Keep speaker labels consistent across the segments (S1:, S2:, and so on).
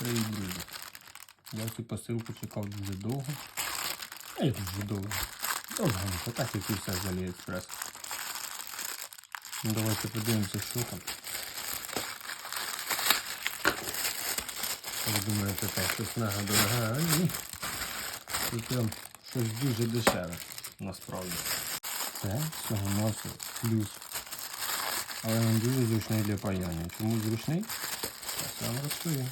S1: Привіт, друзі. Я цю посилку чекав дуже довго. А як дуже довго? Довгенько, так як і все з Аліекспрес. Ну, давайте подивимося, що там. Ви думаєте, так, щось мега дороге, а ні. Тут прям щось дуже дешеве, насправді. Це всього носу плюс. Але він дуже зручний для паяння. Чому зручний? Я вам розповім.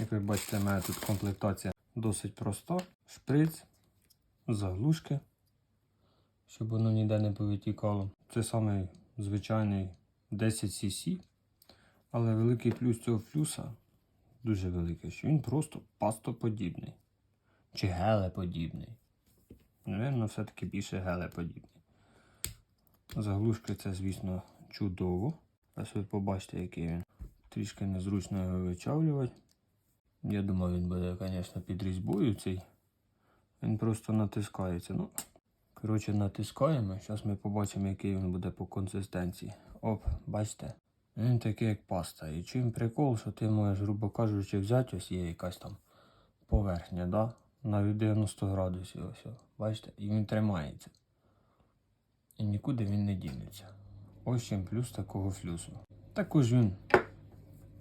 S1: Як ви бачите, в мене тут комплектація досить проста. Шприц, заглушки, щоб воно ніде не повитікало. Це самий звичайний 10 cc. Але великий плюс цього флюса дуже великий, що він просто пастоподібний. Чи гелеподібний. Навірно, все-таки більше гелеподібний. Заглушки це, звісно, чудово. Ось ви побачите, який він. Трішки незручно його вичавлювати. Я думаю, він буде, звісно, під різьбою цей. Він просто натискається. Ну, коротше, натискаємо. Зараз ми побачимо, який він буде по консистенції. Оп, бачите? Він такий, як паста. І чим прикол, що ти можеш, грубо кажучи, взяти ось є якась там поверхня, да? навіть 90 градусів. Ось, бачите? І він тримається. І нікуди він не дінеться. Ось чим плюс такого флюсу. Також він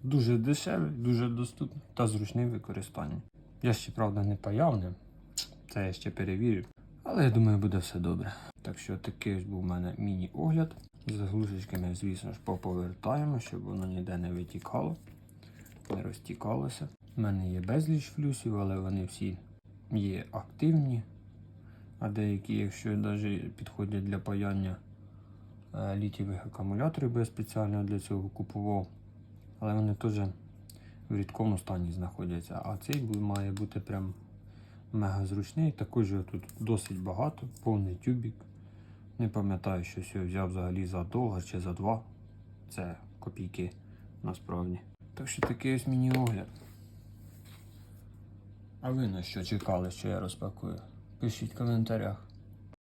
S1: дуже дешевий, дуже доступний та зручний в використанні. Я ще, правда, не паяв. Це я ще перевірю. Але я думаю, буде все добре. Так що такий ось був у мене міні-огляд. Заглушечки ми, звісно ж, поповертаємо, щоб воно ніде не витікало, не розтікалося. У мене є безліч флюсів, але вони всі є активні. А деякі, якщо навіть підходять для паяння е, літієвих акумуляторів, бо я спеціально для цього купував. Але вони теж в рідкому стані знаходяться. А цей має бути прям мега зручний. Також його тут досить багато, повний тюбік. Не пам'ятаю, що я взяв взагалі за долар чи за два. Це копійки насправді. Так що такий ось міні-огляд. А ви на що чекали, що я розпакую? Пишіть в коментарях.